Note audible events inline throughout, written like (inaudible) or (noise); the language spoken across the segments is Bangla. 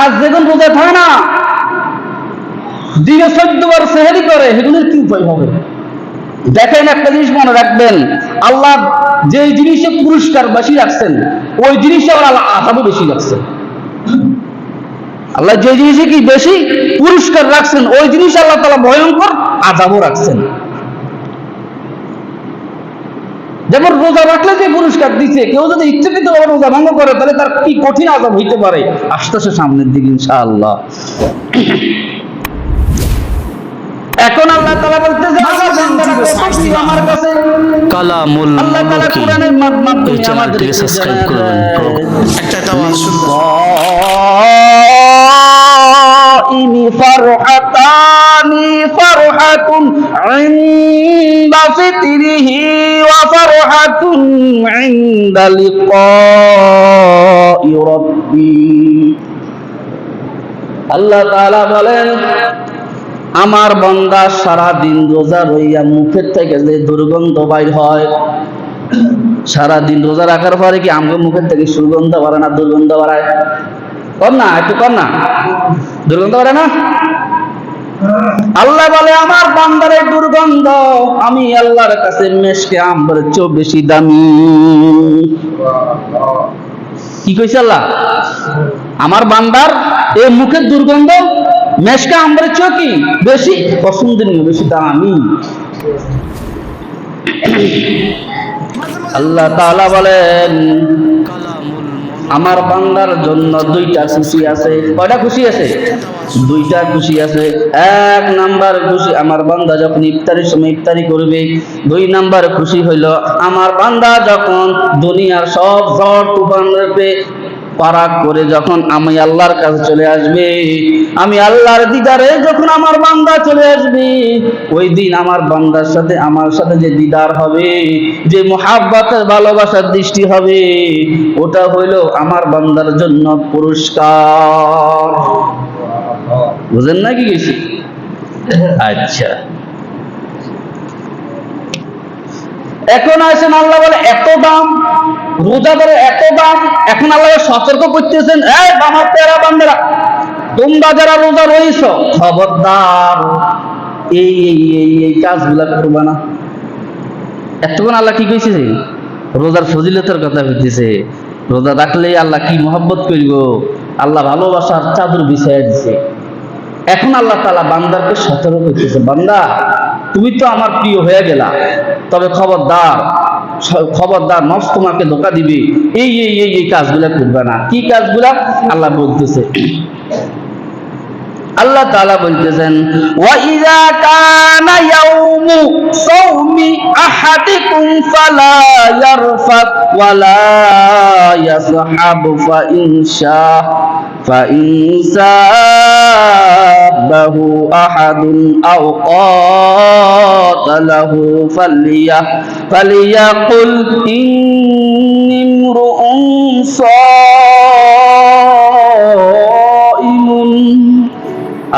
আর যেগুন রোজা থাকে না। দিনে চোদ্দ বার সেহেরি করে সেগুলোর কি উপায় হবে। দেখেন একটা জিনিস মনে রাখবেন, আল্লাহ যে জিনিসে পুরস্কার বেশি রাখছেন, ওই জিনিসে আবার আল্লাহ আজাবও বেশি রাখছেন। আল্লাহ যে জিনিসে কি বেশি পুরস্কার রাখছেন, ওই জিনিস আল্লাহ তালা ভয়ঙ্কর আজাবও রাখছেন। যেমন রোজা রাখলে যে পুরস্কার দিছে কেউ যদি ইচ্ছাকৃত রোজা ভঙ্গ করে তাহলে তার কি কঠিন আজাব হইতে পারে? আস্তে সামনের দিকে ইনশাআল্লাহ। এখন আল্লাহ তাআলা বলতেছে আমার কাছে কালামুল আল্লাহ তাআলা কোরআনের মাধ্যমে আমাদেরকে সাবস্ক্রাইব করবেন। একটা একটা আওয়াজ ইনি ফারহাতা عند فطره وفرحة عند لقاء ربي আল্লাহ তাআলা বলেন আমার বান্দা সারা দিন রোজা রইয়া মুখের থেকে যে দুর্গন্ধ বাইর হয় সারা দিন রোজা রাখার পরে কি আমগো মুখের থেকে সুগন্ধ বাড়ে না দুর্গন্ধ বাড়ায় কর না একটু কর না দুর্গন্ধ বাড়ে না আল্লাহ বলে, আমার বান্দারের দুর্গন্ধ, আমি আল্লাহর কাছে মেশকে আম্বরের চেয়েও বেশি দামি। কি কইছে আল্লাহ? আমার বান্দার এই মুখের দুর্গন্ধ মেশকে আম্বরের চেয়েও কি বেশি? পছন্দনীয় বেশি দামি। (clears throat) আল্লাহ তাআলা বলেন আমার বান্দার জন্য দুইটা খুশি আছে। কয়টা খুশি আছে? দুইটা খুশি আছে। এক নাম্বার খুশি আমার বান্দা যখন ইফতারির সময় ইফতারি করবে, দুই নাম্বার খুশি হইল আমার বান্দা যখন দুনিয়ার সব ঝড় তুফান পারাক করে যখন আমি আল্লাহর কাছে চলে আসবে, আমি আল্লাহর দিদারে যখন আমার বান্দা চলে আসবে, ওই দিন আমার বান্দার সাথে, আমার সাথে যে দিদার হবে, যে মোহাব্বতের ভালোবাসার দৃষ্টি হবে, ওটা হইল আমার বান্দার জন্য পুরস্কার। বুঝেন না কি গেছি আচ্ছা। এখন আসেন, আল্লাহ বলে, এত দাম রোজাদারের এত দাম, এখন আল্লাহ সতর্ক করতেছেন, এই তোমরা যারা রোজা রয়েছ, খবরদার, এই এই এই এই কাজগুলা করবা না। এতক্ষণ আল্লাহ কি কইছে রোজার ফজিলতের কথা কইতেছে। রোজা রাখলেই আল্লাহ কি মহব্বত করব? আল্লাহ ভালোবাসার চাদর বিছাইয়া দিছে। এখন আল্লাহ তালা বান্দারকে সতর্ক করতেছে, বান্দা, তুমি তো আমার প্রিয় হয়ে গেলা, তবে খবরদার খবরদার নফস তোমাকে ধোকা দিবে। এই এই এই এই কাজগুলা করবে না। কি কাজগুলা? আল্লাহ বলতেছে। আল্লাহ তাআলা বলতেছেন, ওয়াইদা কানা ইয়াউমু সাওমি আহাদিকুম ফালা ইয়ারফাত। ওয়ালা ইয়াসহাব ফা ইনশা فإن سابه أحد أو قاتله فليه فليقل إني امرؤ صائم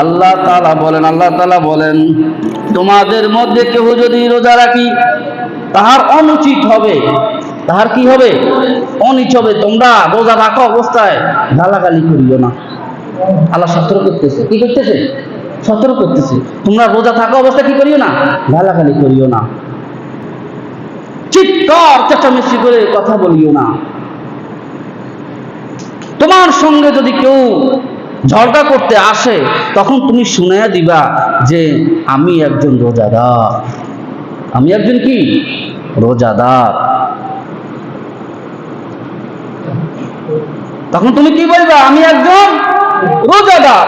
আল্লাহ তাআলা বলেন আল্লাহ তাআলা বলেন তোমাদের মধ্যে কেউ যদি রোজা রাখি তাহার অনুচিত হবে তাহার কি হবে? অনিচ হবে। তোমরা রোজা রাখো অবস্থায় গালাগালি করিও না। আল্লাহ সতর্ক করতেছে। কি করতেছে? সতর্ক করতেছে। তোমরা রোজা থাকা অবস্থায় কি করিও না? গালাগালি করিও না। চিৎকার, চেঁচামেচি করে কথা বলিও না। তোমার সঙ্গে যদি কেউ ঝগড়া করতে আসে, তখন তুমি শুনাইয়া দিবা যে, আমি একজন রোজাদার। আমি একজন কি? রোজাদার। তখন তুমি কি বলবা? আমি একজন রোজাদার।